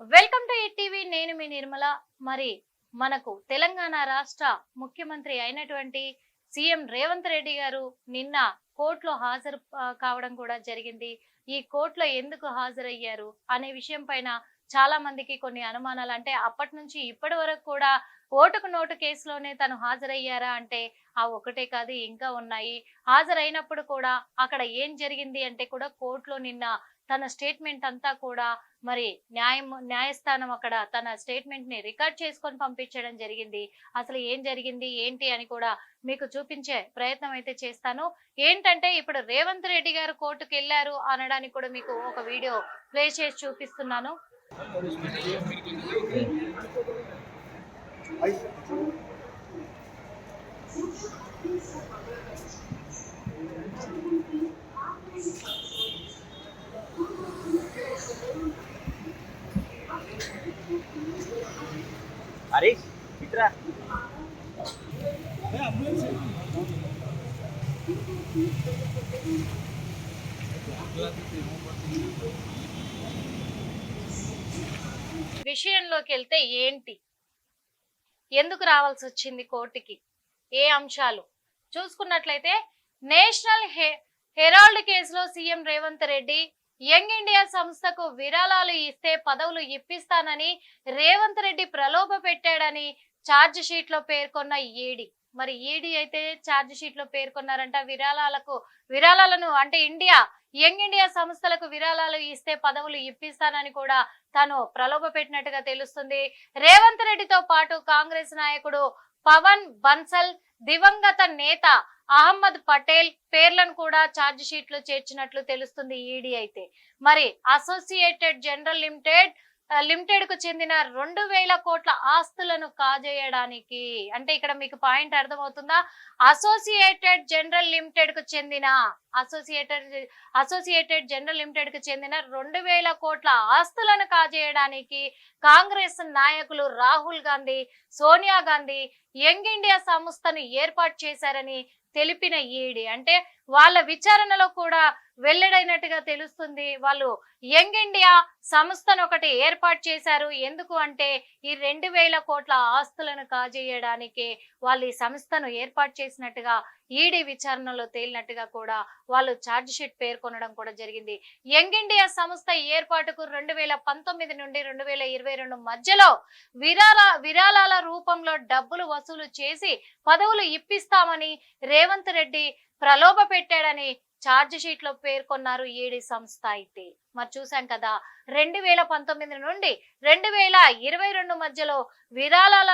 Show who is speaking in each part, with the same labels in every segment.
Speaker 1: Welcome to TV నేను మీ నిర్మల. మరి మనకు తెలంగాణ రాష్ట్ర ముఖ్యమంత్రి అయినటువంటి సీఎం రేవంత్ రెడ్డి గారు నిన్న కోర్టులో హాజరు కావడం కూడా జరిగింది. ఈ కోర్టులో ఎందుకు హాజరయ్యారు అనే విషయం పైన చాలా మందికి కొన్ని అనుమానాలు. అంటే అప్పటి నుంచి ఇప్పటి వరకు కూడా ఓటుకు నోటు కేసులోనే తను హాజరయ్యారా అంటే ఆ ఒకటే కాదు ఇంకా ఉన్నాయి. హాజరైనప్పుడు కూడా అక్కడ ఏం జరిగింది అంటే కూడా కోర్టులో నిన్న తన స్టేట్మెంట్ అంతా కూడా మరి న్యాయం న్యాయస్థానం అక్కడ తన స్టేట్మెంట్ని రికార్డ్ చేసుకొని పంపించడం జరిగింది. అసలు ఏం జరిగింది? ఏంటి అని కూడా మీకు చూపించే ప్రయత్నం అయితే చేస్తాను. ఏంటంటే ఇప్పుడు రేవంత్ రెడ్డి గారు కోర్టుకు వెళ్ళారు అనడానికి కూడా మీకు ఒక వీడియో ప్లే చేసి చూపిస్తున్నాను. విషయంలోకి వెళ్తే ఏంటి? ఎందుకు రావాల్సి వచ్చింది కోర్టుకి? ఏ అంశాలు? చూసుకున్నట్లయితే నేషనల్ హె హెరాల్డ్ కేసులో CM Revanth Reddy young India సంస్థకు విరాళాలు ఇస్తే పదవులు ఇప్పిస్తానని రేవంత్ రెడ్డి ప్రలోభ పెట్టాడని ఛార్జ్ షీట్లో పేర్కొన్న ఈడీ మరి ఈడీ అయితే ఛార్జ్ షీట్లో పేర్కొన్నారంట. విరాళాలకు విరాళాలను అంటే ఇండియా యంగ్ ఇండియా సంస్థలకు విరాళాలు ఇస్తే పదవులు ఇప్పిస్తానని కూడా తాను ప్రలోభ పెట్టినట్టుగా తెలుస్తుంది. రేవంత్ రెడ్డితో పాటు కాంగ్రెస్ నాయకుడు పవన్ బన్సల్ దివంగత నేత అహ్మద్ పటేల్ పేర్లను కూడా ఛార్జ్ షీట్లో చేర్చినట్లు తెలుస్తుంది ఈడీ అయితే. మరి అసోసియేటెడ్ జనరల్ లిమిటెడ్ లిమిటెడ్కు చెందిన రెండు వేల కోట్ల ఆస్తులను కాజేయడానికి అంటే ఇక్కడ మీకు పాయింట్ అర్థమవుతుందా? అసోసియేటెడ్ జనరల్ లిమిటెడ్కు చెందిన అసోసియేటెడ్ అసోసియేటెడ్ జనరల్ లిమిటెడ్కు చెందిన రెండు వేల కోట్ల ఆస్తులను కాజేయడానికి కాంగ్రెస్ నాయకులు రాహుల్ గాంధీ సోనియా గాంధీ యంగ్ ఇండియా సంస్థను ఏర్పాటు చేశారని తెలిపిన ఈడీ. అంటే వాళ్ళ విచారణలో కూడా వెల్లడైనట్టుగా తెలుస్తుంది. వాళ్ళు యంగ్ ఇండియా సంస్థను ఒకటి ఏర్పాటు చేశారు. ఎందుకు అంటే ఈ రెండు వేల కోట్ల ఆస్తులను కాజేయడానికి వాళ్ళు ఈ సంస్థను ఏర్పాటు చేసినట్టుగా ఈడీ విచారణలో తేలినట్టుగా కూడా వాళ్ళు ఛార్జ్ షీట్ పేర్కొనడం కూడా జరిగింది. యంగ్ ఇండియా సంస్థ ఏర్పాటుకు రెండు వేల పంతొమ్మిది నుండి రెండు వేల ఇరవై రెండు మధ్యలో విరాళ విరాళాల రూపంలో డబ్బులు వసూలు చేసి పదవులు ఇప్పిస్తామని రేవంత్ రెడ్డి ప్రలోభ పెట్టాడని ఛార్జ్ షీట్లో పేర్కొన్నారు ఈడీ సంస్థ అయితే. మరి చూసాం కదా రెండు వేల పంతొమ్మిది నుండి రెండు వేల ఇరవై రెండు మధ్యలో విరాళాల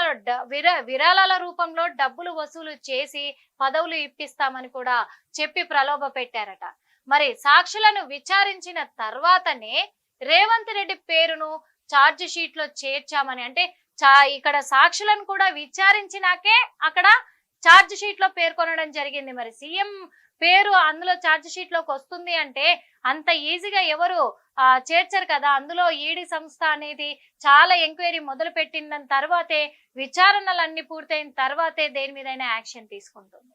Speaker 1: విరా విరాళాల రూపంలో డబ్బులు వసూలు చేసి పదవులు ఇప్పిస్తామని కూడా చెప్పి ప్రలోభ పెట్టారట. మరి సాక్షులను విచారించిన తర్వాతనే రేవంత్ రెడ్డి పేరును ఛార్జ్ షీట్లో చేర్చామని అంటే చా ఇక్కడ సాక్షులను కూడా విచారించినాకే అక్కడ ఛార్జ్ షీట్లో పేర్కొనడం జరిగింది. మరి సీఎం పేరు అందులో ఛార్జ్ షీట్లోకి వస్తుంది అంటే అంత ఈజీగా ఎవరు చేర్చారు చేర్చరు కదా. అందులో ఈడీ సంస్థ అనేది చాలా ఎంక్వైరీ మొదలు పెట్టిన తర్వాతే విచారణలన్నీ పూర్తయిన తర్వాతే దేని మీదైనా యాక్షన్ తీసుకుంటుంది.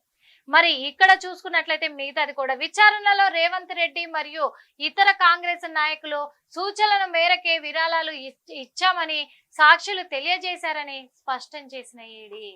Speaker 1: మరి ఇక్కడ చూసుకున్నట్లయితే మిగతాది కూడా విచారణలో రేవంత్ రెడ్డి మరియు ఇతర కాంగ్రెస్ నాయకులు సూచనల మేరకే విరాళాలు ఇచ్చామని సాక్షులు తెలియజేశారని స్పష్టం చేసిన ఈడీ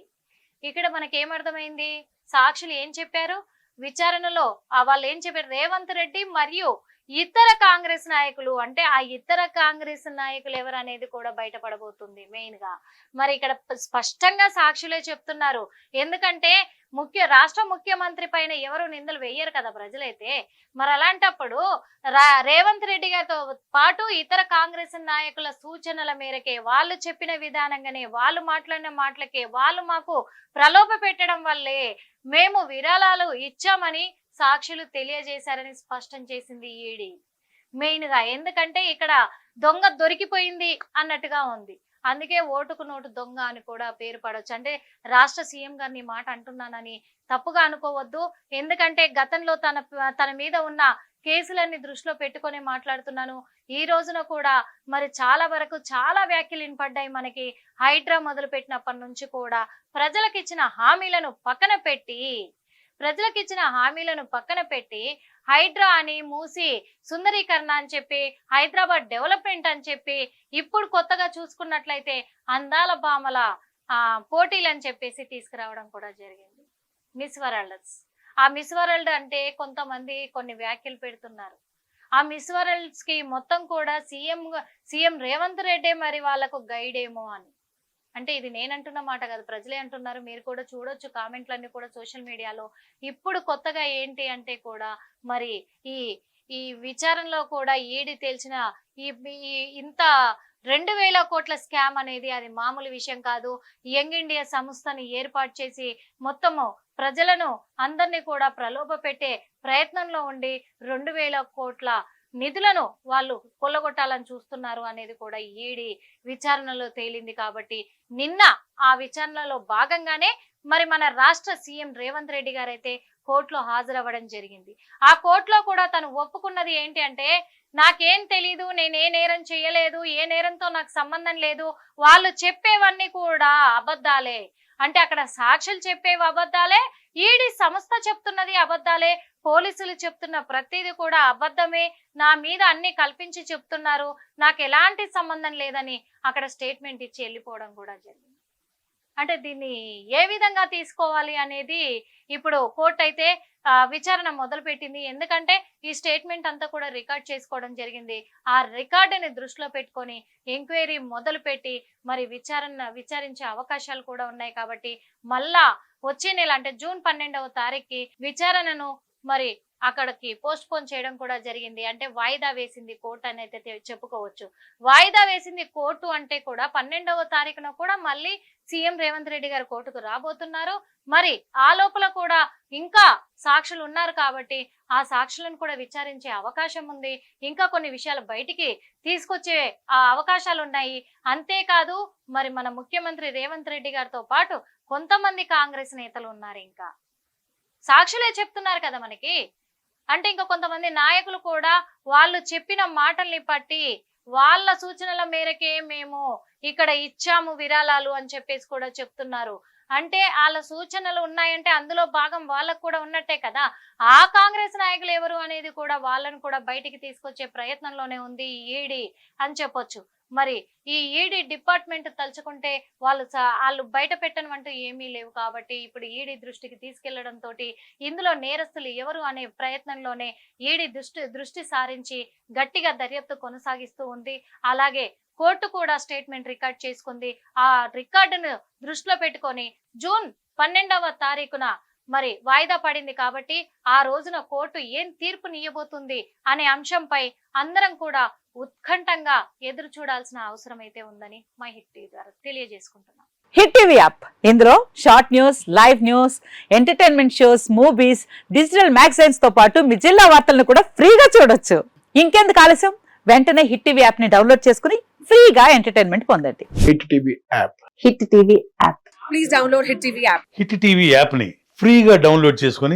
Speaker 1: ఇక్కడ మనకేమర్థమైంది? సాక్షులు ఏం చెప్పారు? విచారణలో ఆ వాళ్ళు ఏం చెప్పారు? రేవంత్ రెడ్డి మరియు ఇతర కాంగ్రెస్ నాయకులు అంటే ఆ ఇతర కాంగ్రెస్ నాయకులు ఎవరు అనేది కూడా బయటపడబోతుంది మెయిన్గా. మరి ఇక్కడ స్పష్టంగా సాక్షులే చెప్తున్నారు. ఎందుకంటే ముఖ్య రాష్ట్ర ముఖ్యమంత్రి పైన ఎవరు నిందలు వేయరు కదా ప్రజలైతే. మరి అలాంటప్పుడు రా- రేవంత్ రెడ్డి గారితో పాటు ఇతర కాంగ్రెస్ నాయకుల సూచనల మేరకే వాళ్ళు చెప్పిన విధానంగానే వాళ్ళు మాట్లాడిన మాటలకే వాళ్ళు మాకు ప్రలోభ పెట్టడం వల్లే మేము విరాళాలు ఇచ్చామని సాక్షులు తెలియజేశారని స్పష్టం చేసింది ఈడీ. మెయిన్గా ఎందుకంటే ఇక్కడ దొంగ దొరికిపోయింది అన్నట్టుగా ఉంది. అందుకే ఓటుకు నోటు దొంగ అని కూడా పేరు పడవచ్చు అంటే రాష్ట్ర సీఎం గారిని మాట అంటున్నానని తప్పుగా అనుకోవద్దు. ఎందుకంటే గతంలో తన తన మీద ఉన్న కేసులన్నీ దృష్టిలో పెట్టుకొని మాట్లాడుతున్నాను. ఈ రోజున కూడా మరి చాలా వరకు చాలా వ్యాఖ్యలు వినపడ్డాయి మనకి. హైడ్రా మొదలు పెట్టినప్పటి నుంచి కూడా ప్రజలకు ఇచ్చిన హామీలను పక్కన పెట్టి ప్రజలకు ఇచ్చిన హామీలను పక్కన పెట్టి హైడ్రా అని మూసి సుందరీకరణ అని చెప్పి హైదరాబాద్ డెవలప్మెంట్ అని చెప్పి ఇప్పుడు కొత్తగా చూసుకున్నట్లయితే అందాల భామల పోటీలు అని చెప్పేసి తీసుకురావడం కూడా జరిగింది. Miss Worlds. ఆ మిస్ వరల్డ్ అంటే కొంతమంది కొన్ని వ్యాఖ్యలు పెడుతున్నారు. ఆ మిస్ వరల్డ్స్కి మొత్తం కూడా సీఎం సీఎం రేవంత్ రెడ్డే మరి వాళ్ళకు గైడ్ ఏమో అని. అంటే ఇది నేనంటున్న మాట కాదు. ప్రజలే అంటున్నారు. మీరు కూడా చూడొచ్చు. కామెంట్లన్నీ కూడా సోషల్ మీడియాలో. ఇప్పుడు కొత్తగా ఏంటి అంటే కూడా మరి ఈ ఈ విచారణలో కూడా ఏడి తేల్చిన ఈ ఈ- ఇంత రెండు వేల కోట్ల స్కామ్ అనేది అది మామూలు విషయం కాదు. యంగ్ ఇండియా సంస్థని ఏర్పాటు చేసి మొత్తము ప్రజలను అందరినీ కూడా ప్రలోభ పెట్టే ప్రయత్నంలో ఉండి రెండు వేల కోట్ల నిధులను వాళ్ళు కొల్లగొట్టాలని చూస్తున్నారు అనేది కూడా ఈడి విచారణలో తేలింది కాబట్టి నిన్న ఆ విచారణలో భాగంగానే మరి మన రాష్ట్ర సీఎం రేవంత్ రెడ్డి గారైతే కోర్టులో హాజరవ్వడం జరిగింది. ఆ కోర్టులో కూడా తను ఒప్పుకున్నది ఏంటి అంటే నాకేం తెలీదు నేను ఏ నేరం చేయలేదు ఏ నేరంతో నాకు సంబంధం లేదు వాళ్ళు చెప్పేవన్నీ కూడా అబద్ధాలే. అంటే అక్కడ సాక్షులు చెప్పేవి అబద్ధాలే ఈడి సంస్థ చెప్తున్నది అబద్ధాలే పోలీసులు చెప్తున్న ప్రతిదీ కూడా అబద్ధమే. నా మీద అన్ని కల్పించి చెప్తున్నారు. నాకు ఎలాంటి సంబంధం లేదని అక్కడ స్టేట్మెంట్ ఇచ్చి వెళ్ళిపోవడం కూడా జరిగింది. అంటే దీన్ని ఏ విధంగా తీసుకోవాలి అనేది ఇప్పుడు కోర్టు అయితే విచారణ మొదలుపెట్టింది. ఎందుకంటే ఈ స్టేట్మెంట్ అంతా కూడా రికార్డ్ చేసుకోవడం జరిగింది. ఆ రికార్డుని దృష్టిలో పెట్టుకొని ఎంక్వైరీ మొదలుపెట్టి మరి విచారణ విచారించే అవకాశాలు కూడా ఉన్నాయి కాబట్టి మళ్ళా వచ్చే నెల అంటే జూన్ పన్నెండవ తారీఖుకి విచారణను మరి అక్కడికి పోస్ట్ పోన్ చేయడం కూడా జరిగింది. అంటే వాయిదా వేసింది కోర్టు అని అయితే చెప్పుకోవచ్చు. వాయిదా వేసింది కోర్టు అంటే కూడా పన్నెండవ తారీఖున కూడా మళ్ళీ సీఎం రేవంత్ రెడ్డి గారు కోర్టుకు రాబోతున్నారు. మరి ఆ లోపల కూడా ఇంకా సాక్షులు ఉన్నారు కాబట్టి ఆ సాక్షులను కూడా విచారించే అవకాశం ఉంది. ఇంకా కొన్ని విషయాలు బయటికి తీసుకొచ్చే ఆ అవకాశాలు ఉన్నాయి. అంతేకాదు మరి మన ముఖ్యమంత్రి రేవంత్ రెడ్డి గారితో పాటు కొంతమంది కాంగ్రెస్ నేతలు ఉన్నారు ఇంకా. సాక్షులే చెప్తున్నారు కదా మనకి. అంటే ఇంకా కొంతమంది నాయకులు కూడా వాళ్ళు చెప్పిన మాటల్ని పట్టి వాళ్ళ సూచనల మేరకే మేము ఇక్కడ ఇచ్చాము విరాళాలు అని చెప్పేసి కూడా చెప్తున్నారు. అంటే వాళ్ళ సూచనలు ఉన్నాయంటే అందులో భాగం వాళ్ళకు కూడా ఉన్నట్టే కదా? ఆ కాంగ్రెస్ నాయకులు ఎవరు అనేది కూడా వాళ్ళని కూడా బయటికి తీసుకొచ్చే ప్రయత్నంలోనే ఉంది ఈడీ అని చెప్పొచ్చు. మరి ఈ ఈడీ డిపార్ట్మెంట్ తలుచుకుంటే వాళ్ళు వాళ్ళు బయట పెట్టనమంటూ ఏమీ లేవు కాబట్టి ఇప్పుడు ఈడీ దృష్టికి తీసుకెళ్ళడం తోటి ఇందులో నేరస్తులు ఎవరు అనే ప్రయత్నంలోనే ఈడీ దృష్టి దృష్టి సారించి గట్టిగా దర్యాప్తు కొనసాగిస్తూ ఉంది. అలాగే కోర్టు కూడా స్టేట్మెంట్ రికార్డ్ చేసుకుంది. ఆ రికార్డును దృష్టిలో పెట్టుకొని జూన్ పన్నెండవ తారీఖున మరి వాయిదా పడింది కాబట్టి ఆ రోజున కోర్టు ఏం తీర్పునియ్యబోతుంది అనే అంశంపై అందరం కూడా ఉత్కంఠంగా ఎదురు చూడాల్సిన అవసరం అయితే ఉందని మై హిట్ టీవీ ద్వారా తెలియజేసుకుంటున్నాం.
Speaker 2: Hit TV app. ఇందులో short news live news entertainment shows movies digital మ్యాగజైన్స్తో పాటు మీ జిల్లా వార్తలను కూడా ఫ్రీగా చూడొచ్చు. ఇంకెందుకు ఆలస్యం? వెంటనే హిట్ టీవీ యాప్ని డౌన్లోడ్ చేసుకుని ఫ్రీగా ఎంటర్టైన్మెంట్ పొందండి.
Speaker 3: Hit TV app.
Speaker 2: Hit TV app.
Speaker 4: Please download Hit TV app.
Speaker 5: Hit TV యాప్ని ఫ్రీగా డౌన్లోడ్ చేసుకొని